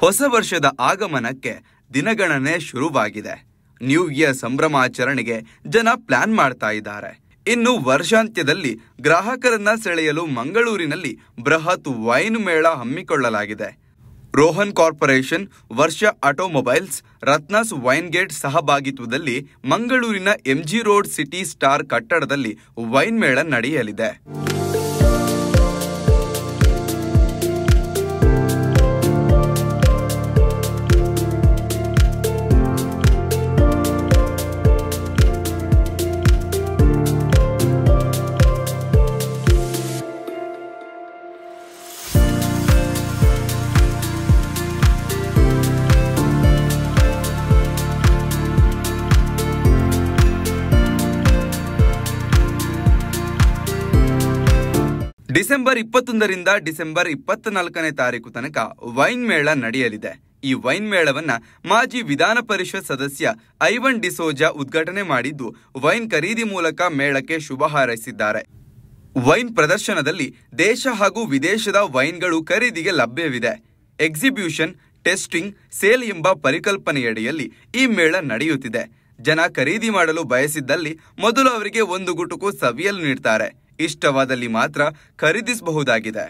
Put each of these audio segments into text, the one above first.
ಹೊಸ ವರ್ಷದ ಆಗಮನಕ್ಕೆ ದಿನಗಣನೆ ಶುರುವಾಗಿದೆ. ನ್ಯೂ ಇಯರ್ ಸಂಭ್ರಮಾಚರಣೆಗೆ ಜನ ಪ್ಲಾನ್ ಮಾಡ್ತಾ ಇದ್ದಾರೆ. ಇನ್ನು ವರ್ಷಾಂತ್ಯದಲ್ಲಿ ಗ್ರಾಹಕರನ್ನ ಸೆಳೆಯಲು ಮಂಗಳೂರಿನಲ್ಲಿ ಬೃಹತ್ ವೈನ್ ಮೇಳ ಹಮ್ಮಿಕೊಳ್ಳಲಾಗಿದೆ. Rohan corporation, Varsha automobiles, Ratnas wine gate ಸಹಭಾಗಿತ್ವದಲ್ಲಿ ಮಂಗಳೂರಿನ ಎಂಜಿ ರೋಡ್ ಸಿಟಿ ಸ್ಟಾರ್ ಕಟ್ಟಡದಲ್ಲಿ ವೈನ್ ಮೇಳ ನಡೆಯಲಿದೆ. ಡಿಸೆಂಬರ್ ಇಪ್ಪತ್ತೊಂದರಿಂದ ಡಿಸೆಂಬರ್ ಇಪ್ಪತ್ನಾಲ್ಕನೇ ತಾರೀಕು ತನಕ ವೈನ್ ಮೇಳ ನಡೆಯಲಿದೆ. ಈ ವೈನ್ ಮೇಳವನ್ನ ಮಾಜಿ ವಿಧಾನ ಪರಿಷತ್ ಸದಸ್ಯ ಐವನ್ ಡಿಸೋಜಾ ಉದ್ಘಾಟನೆ ಮಾಡಿದ್ದು ವೈನ್ ಖರೀದಿ ಮೂಲಕ ಮೇಳಕ್ಕೆ ಶುಭ ಹಾರೈಸಿದ್ದಾರೆ. ವೈನ್ ಪ್ರದರ್ಶನದಲ್ಲಿ ದೇಶ ಹಾಗೂ ವಿದೇಶದ ವೈನ್ಗಳು ಖರೀದಿಗೆ ಲಭ್ಯವಿದೆ. ಎಕ್ಸಿಬ್ಯೂಷನ್, ಟೆಸ್ಟಿಂಗ್, ಸೇಲ್ ಎಂಬ ಪರಿಕಲ್ಪನೆಯಡಿಯಲ್ಲಿ ಈ ಮೇಳ ನಡೆಯುತ್ತಿದೆ. ಜನ ಖರೀದಿ ಮಾಡಲು ಬಯಸಿದ್ದಲ್ಲಿ ಮೊದಲು ಅವರಿಗೆ ಒಂದು ಗುಟುಕು ಸವಿಯಲು ನೀಡ್ತಾರೆ. ಇಷ್ಟವಾದಲ್ಲಿ ಮಾತ್ರ ಖರೀದಿಸಬಹುದಾಗಿದೆ.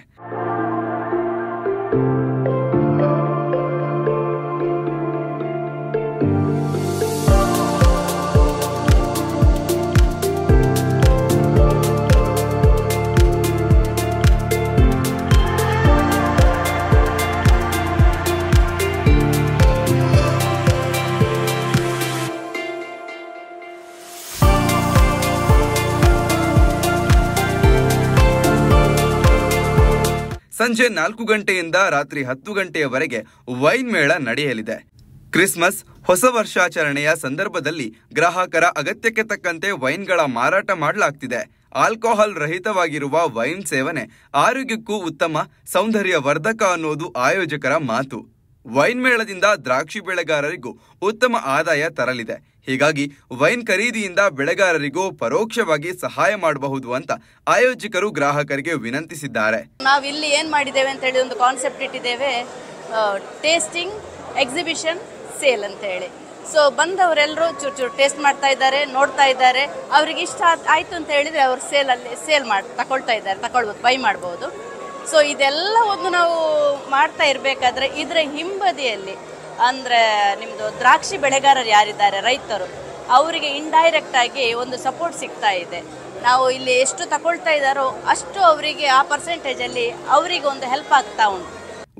ಸಂಜೆ ನಾಲ್ಕು ಗಂಟೆಯಿಂದ ರಾತ್ರಿ ಹತ್ತು ಗಂಟೆಯವರೆಗೆ ವೈನ್ ಮೇಳ ನಡೆಯಲಿದೆ. ಕ್ರಿಸ್ಮಸ್, ಹೊಸ ವರ್ಷಾಚರಣೆಯ ಸಂದರ್ಭದಲ್ಲಿ ಗ್ರಾಹಕರ ಅಗತ್ಯಕ್ಕೆ ತಕ್ಕಂತೆ ವೈನ್ಗಳ ಮಾರಾಟ ಮಾಡಲಾಗ್ತಿದೆ. ಆಲ್ಕೋಹಾಲ್ ರಹಿತವಾಗಿರುವ ವೈನ್ ಸೇವನೆ ಆರೋಗ್ಯಕ್ಕೂ ಉತ್ತಮ ಸೌಂದರ್ಯ ವರ್ಧಕ ಅನ್ನೋದು ಆಯೋಜಕರ ಮಾತು. ವೈನ್ ಮೇಳದಿಂದ ದ್ರಾಕ್ಷಿ ಬೆಳೆಗಾರರಿಗೂ ಉತ್ತಮ ಆದಾಯ ತರಲಿದೆ. ಹೀಗಾಗಿ ವೈನ್ ಖರೀದಿಯಿಂದ ಬೆಳೆಗಾರರಿಗೂ ಪರೋಕ್ಷವಾಗಿ ಸಹಾಯ ಮಾಡಬಹುದು ಅಂತ ಆಯೋಜಕರು ಗ್ರಾಹಕರಿಗೆ ವಿನಂತಿಸಿದ್ದಾರೆ. ನಾವು ಇಲ್ಲಿ ಏನು ಮಾಡಿದ್ದೇವೆ ಅಂತ ಹೇಳಿ ಒಂದು ಕಾನ್ಸೆಪ್ಟ್ ಇಟ್ಟಿದ್ದೇವೆ. ಟೇಸ್ಟಿಂಗ್ ಎಕ್ಸಿಬಿಷನ್ ಸೇಲ್ ಅಂತ ಹೇಳಿ. ಸೊ ಬಂದವರೆಲ್ಲರೂ ಚೂರು ಚೂರು ಟೇಸ್ಟ್ ಮಾಡ್ತಾ ಇದ್ದಾರೆ, ನೋಡ್ತಾ ಇದ್ದಾರೆ. ಅವ್ರಿಗೆ ಇಷ್ಟ ಆಯ್ತು ಅಂತ ಹೇಳಿದ್ರೆ ಅವ್ರು ಸೇಲಲ್ಲಿ ಸೇಲ್ ಮಾಡಿ ತಗೊಳ್ತಾ ಇದ್ದಾರೆ ತಗೊಳ್ಬೋದು ಬೈ ಮಾಡ್ಬೋದು. ಸೊ ಇದೆಲ್ಲ ಒಂದು ನಾವು ಮಾಡ್ತಾ ಇರಬೇಕಾದ್ರೆ ಇದರ ಹಿಂಬದಿಯಲ್ಲಿ, ಅಂದರೆ ನಿಮ್ಮದು ದ್ರಾಕ್ಷಿ ಬೆಳೆಗಾರರು ಯಾರಿದ್ದಾರೆ, ರೈತರು, ಅವರಿಗೆ ಇಂಡೈರೆಕ್ಟ್ ಆಗಿ ಒಂದು ಸಪೋರ್ಟ್ ಸಿಗ್ತಾ ಇದೆ. ನಾವು ಇಲ್ಲಿ ಎಷ್ಟು ತಗೊಳ್ತಾ ಇದ್ದಾರೋ ಅಷ್ಟು ಅವರಿಗೆ ಆ ಪರ್ಸೆಂಟೇಜಲ್ಲಿ ಅವರಿಗೆ ಒಂದು ಹೆಲ್ಪ್ ಆಗ್ತಾ ಉಂಟು.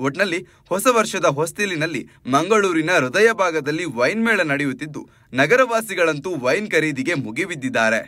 ಒಟ್ನಲ್ಲಿ ಹೊಸ ವರ್ಷದ ಹೊಸ್ತಿಲಿನಲ್ಲಿ ಮಂಗಳೂರಿನ ಹೃದಯ ಭಾಗದಲ್ಲಿ ವೈನ್ ಮೇಳ ನಡೆಯುತ್ತಿದ್ದು, ನಗರವಾಸಿಗಳಂತೂ ವೈನ್ ಖರೀದಿಗೆ ಮುಗಿಬಿದ್ದಿದ್ದಾರೆ.